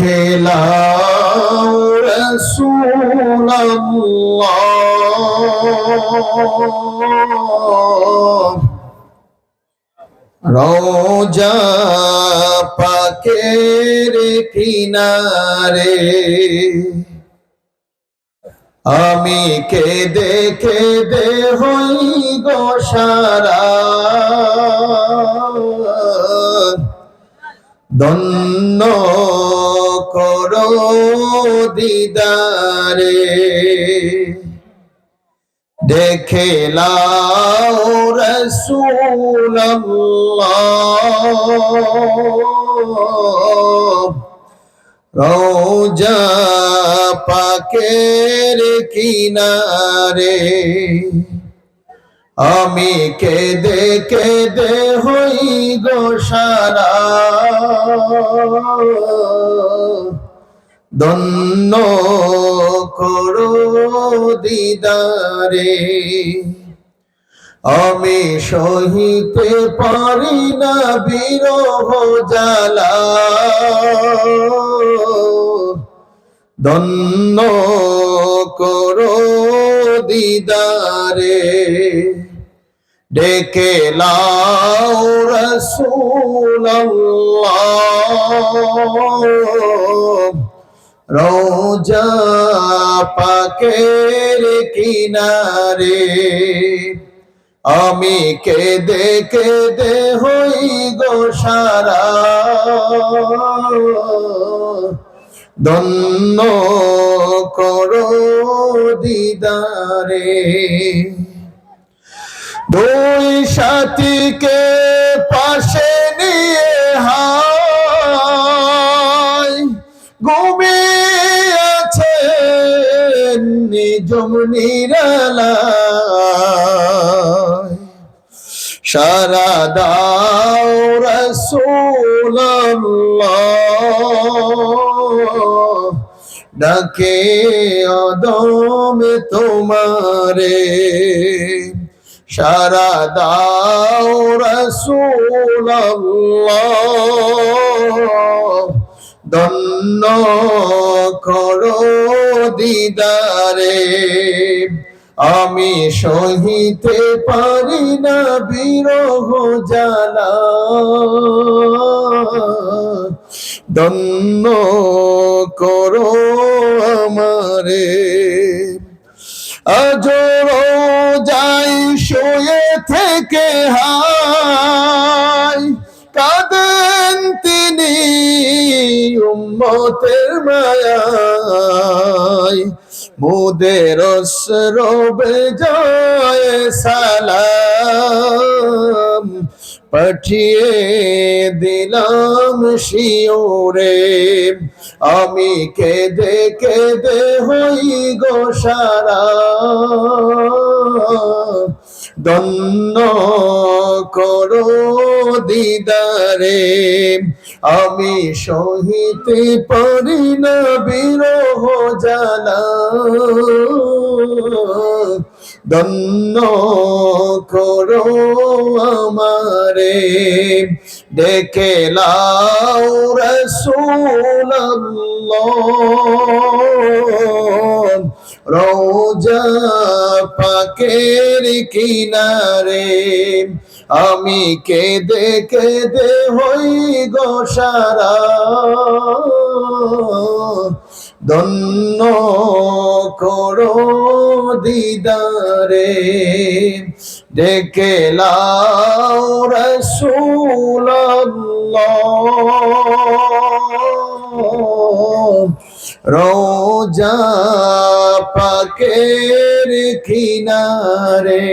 দেখে লাও রাসূলুল্লাহ। রোজা পাকের কিনারে আমি কেঁদে কেঁদে হই গো দন্ন করো দিদারে। দেখে লাও রসুল্লাহ রোজা পাকের কিনারে আমি কেঁদে কেঁদে হই গো সারা। দন্ন করো দিদারে। আমি সহিতে পারি না বিরহ জ্বালা। দন্ন করো দিদারে। ডেকে লাও রোজা পাকের কিনারে আমি কেঁদে কেঁদে হই গো দন্ন করো দিদারে। দুই সাথীকে পাশে নিয়ে হায়। ঘুমিয়ে আছে নিজম নিরালায়। সারা দাও ডাকে অদম তোমারে। সারা দাও রসুল্লাহ দন্ন করো দিদারে। আমি সহিতে পারি না বিরহ জানা। দন্ন করো আমারে। শুয়ে থেকে হাই কাঁদেন তিনি উম্মতের মায়ায়। মুদের রবে জয় সালাম। পাঠিয়ে দিলাম শিওরে। আমি কেঁদে কেঁদে হই গো সারা। দন্ন করো দিদারে। আমি সহিতে পারি না বিরহ জালা দন্ন করো আমারে। ডেকে লাও রসুল্লাহ রোজা পাকের কিনারে, আমি কেঁদে কেঁদে হই গো সারা। দন্ন করো দিদারে, ডেকে লাও রসুল্লাহ রোজা পাকের কিনারে।